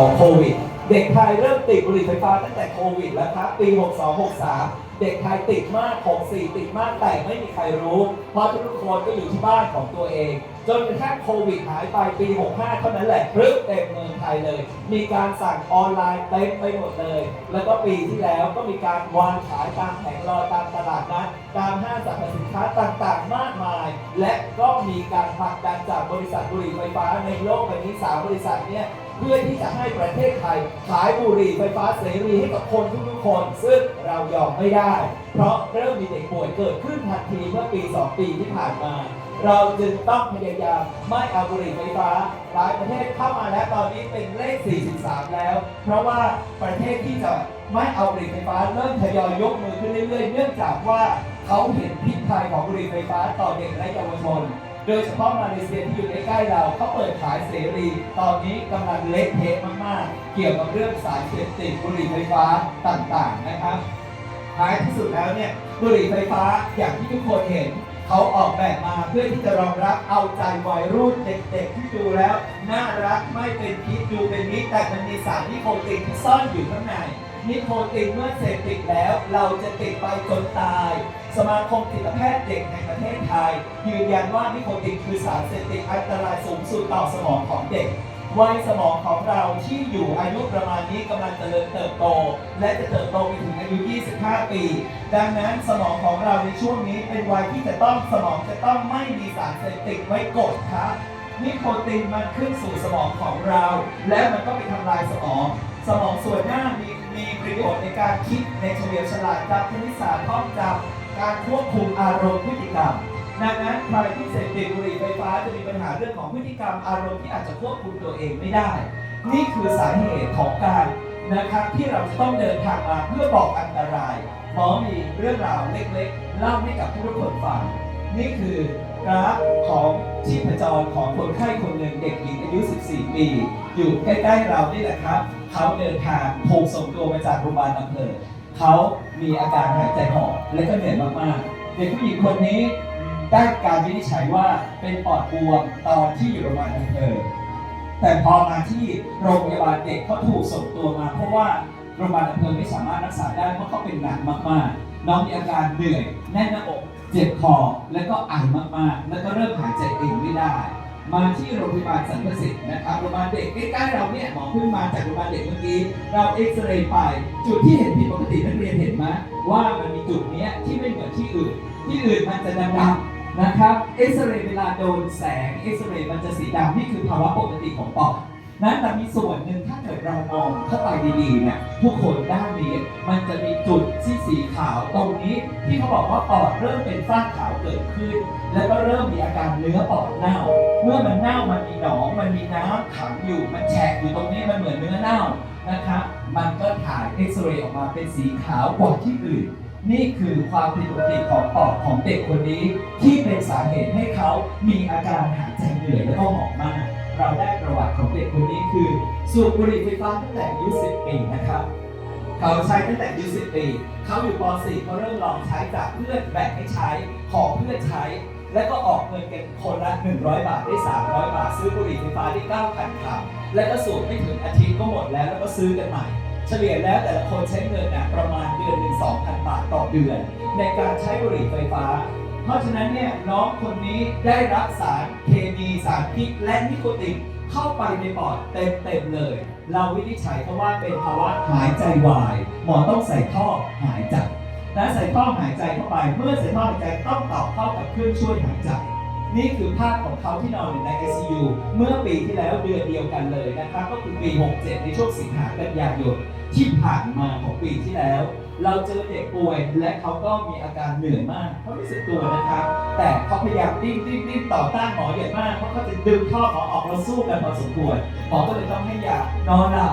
ของโควิด เด็กไทยเริ่มติดบุหรี่ไฟฟ้าตั้งแต่โควิดแล้วครับ ปี 62-63เด็กไทยติดมาก64ติดมากแต่ไม่มีใครรู้ เพราะทุกคนก็อยู่ที่บ้านของตัวเอง จนกระทั่งโควิดหายไปปี 65 เท่านั้นแหละพรึบเต็มเมืองไทยเลย มีการสั่งออนไลน์เต็มไปหมดเลย แล้วก็ปีที่แล้วก็มีการวางขายตามแผงลอยตามตลาดนัดตามห้างสรรพสินค้าต่างๆ มากมาย และก็มีการผลักดันจากบริษัทบุหรี่ไฟฟ้าในโลกใบนี้สามบริษัทเนี่ยเพื่อที่จะให้ประเทศไทยขายบุหรี่ไฟฟ้าเสรีให้กับคนทุกๆคน ซึ่ง เรายอมไม่ได้ เพราะเริ่มมีเด็กป่วยเกิดขึ้นทันทีเมื่อปี 2 ปีที่ผ่านมา เราจึงต้องพยายามไม่เอาบุหรี่ไฟฟ้า หลายประเทศเข้ามาแล้วตอนนี้เป็นเลข 43 แล้ว เพราะว่าประเทศที่จะไม่เอาบุหรี่ไฟฟ้าเริ่มทยอยยกมือขึ้นเรื่อยๆ เนื่องจากว่าเขาเห็นพิษภัยของบุหรี่ไฟฟ้าต่อเด็กและเยาวชนโดยเฉพาะมาเลเซียที่อยู่ใกล้ๆเราเขาเปิดขายเสรี ตอนนี้กำลังเละเทะมากๆ เกี่ยวกับเรื่องสารเสพติดบุหรี่ไฟฟ้าต่างๆนะครับ ท้ายที่สุดแล้วเนี่ยบุหรี่ไฟฟ้าอย่างที่ทุกคนเห็น เขาออกแบบมาเพื่อที่จะรองรับเอาใจวัยรุ่นเด็กๆที่ดูแล้ว น่ารักไม่เป็นพิษดูเป็นมิตรแต่มันมีสารนิโคตินที่ซ่อนอยู่ข้างในนิโคตินเมื่อเสพติดแล้วเราจะติดไปจนตาย สมาคมจิตแพทย์เด็กในประเทศไทย ยืนยันว่านิโคตินคือสารเสพติดอันตรายสูงสุดต่อสมองของเด็ก วัยสมองของเราที่อยู่อายุประมาณนี้กำลังเจริญเติบโต และจะเติบโตไปถึงอายุ 25 ปี ดังนั้นสมองของเราในช่วงนี้เป็นวัยที่จะต้องสมองจะต้องไม่มีสารเสพติดไว้กดครับนิโคตินมันขึ้นสู่สมองของเรา และมันก็ไปทำลายสมอง สมองส่วนหน้ามีมีประโยชน์ในการคิดในเฉลียวฉลาดจำคณิตศาสตร์ท่องจำการควบคุมอารมณ์พฤติกรรม ดังนั้นใครที่เสพติดบุหรี่ไฟฟ้าจะมีปัญหาเรื่องของพฤติกรรมอารมณ์ที่อาจจะควบคุมตัวเองไม่ได้ นี่คือสาเหตุของการนะครับที่เราจะต้องเดินทางมาเพื่อบอกอันตรายหมอมีเรื่องราวเล็กๆ เล่าให้กับทุกคนฟัง นี่คือกราฟของชีพจรของคนไข้คนหนึ่งเด็กหญิงอายุ 14 ปี อยู่ใกล้ๆเรานี่แหละครับ เขาเดินทางถูกส่งตัวมาจากโรงพยาบาลอำเภอเขามีอาการหายใจหอบและก็เหนื่อยมากๆ เด็กผู้หญิงคนนี้ ได้การวินิจฉัยว่าเป็นปอดบวมตอนที่อยู่โรงพยาบาลอเภอแต่พอมาที่โรงพยาบาลเด็กเขาถูกส่งตัวมา เพราะว่าโรงพยาบาลอำเภอไม่สามารถรักษาได้เพราะเขาเป็นหนักมากๆ น้องมีอาการเหนื่อย แน่นหน้าอก เจ็บคอ แล้วก็ไอมากๆ แล้วก็เริ่มหายใจเองไม่ได้ มาที่โรงพยาบาลสันประสิทธิ์นะครับ โรงพยาบาลเด็กใกล้ๆเราเนี่ยหมอเพิ่งมาจากโรงพยาบาลเด็กเมื่อกี้ เราเอ็กซเรย์ไป จุดที่เห็นผิดปกตินักเรียนเห็นไหมว่ามันมีจุดเนี้ยที่ไม่เหมือนที่อื่น ที่อื่นมันจะดำๆ นะครับเอ็กซเรย์เวลาโดนแสงเอ็กซเรย์มันจะสีดำนี่คือภาวะปกติของปอดนั้นแต่มีส่วนหนึ่งถ้าเกิดเรามองเข้าไปดีๆเนี่ยผู้คนด้านนี้มันจะมีจุดที่สีขาวตรงนี้ ที่เขาบอกว่าปอดเริ่มเป็นฝ้าขาวเกิดขึ้น แล้วก็เริ่มมีอาการเนื้อปอดเน่า เมื่อมันเน่ามันมีหนองมันมีน้ำขังอยู่มันแฉะอยู่ตรงนี้มันเหมือนเนื้อเน่านะครับมันก็ถ่ายเอ็กซเรย์ออกมาเป็นสีขาวกว่าที่อื่น นี่คือความผิดปกติของปอดของเด็กคนนี้ ที่เป็นสาเหตุให้เขามีอาการหายใจเหนื่อยและก็หอบมาก เราได้ประวัติของเด็กคนนี้คือ สูบบุหรี่ไฟฟ้าตั้งแต่อายุ10ปีนะครับเขาใช้ตั้งแต่อายุ10ปี เขาอยู่ป .4 เขาเริ่มลองใช้จากเพื่อนแบ่งให้ใช้ ขอเพื่อนใช้ แล้วก็ออกเงินกันคนละ 100 บาท ได้ 300 บาท ซื้อบุหรี่ไฟฟ้าได้9,000คำแล้วก็สูบไม่ถึงอาทิตย์ก็หมดแล้ว แล้วก็ซื้อกันใหม่ ฉลี่ยแล้วแต่ละคนใช้เงินนะประมาณเดือนหนึ่ง2,000บาทต่อเดือน ในการใช้บุหรี่ไฟฟ้า เพราะฉะนั้นเนี่ยน้องคนนี้ได้รับสารเคมีสารพิษและนิโคตินเข้าไปในปอดเต็มๆเลย เราวินิจฉัยเขาว่าเป็นภาวะหายใจวาย หมอต้องใส่ท่อหายใจและใส่ท่อหายใจเข้าไป เมื่อใส่ท่อหายใจต้องต่อเข้ากับเครื่องช่วยหายใจ นี่คือภาพของเขาที่นอนอยู่ใน ICU เมื่อปีที่แล้วเดือนเดียวกันเลยนะครับก็คือปี 67 ในช่วงสิงหากันยายนที่ผ่านมาของปีที่แล้ว เราเจอเด็กป่วยและเขาก็มีอาการเหนื่อยมากเขารู้สึกตัวนะครับ แต่เขาพยายามดิ้นดิ้นดิ้นต่อต้านหมออย่างมากเพราะเขาจะดึงท่อหมอออกเราสู้กันพอสมควรหมอก็เลยต้องให้ยานอนหลับ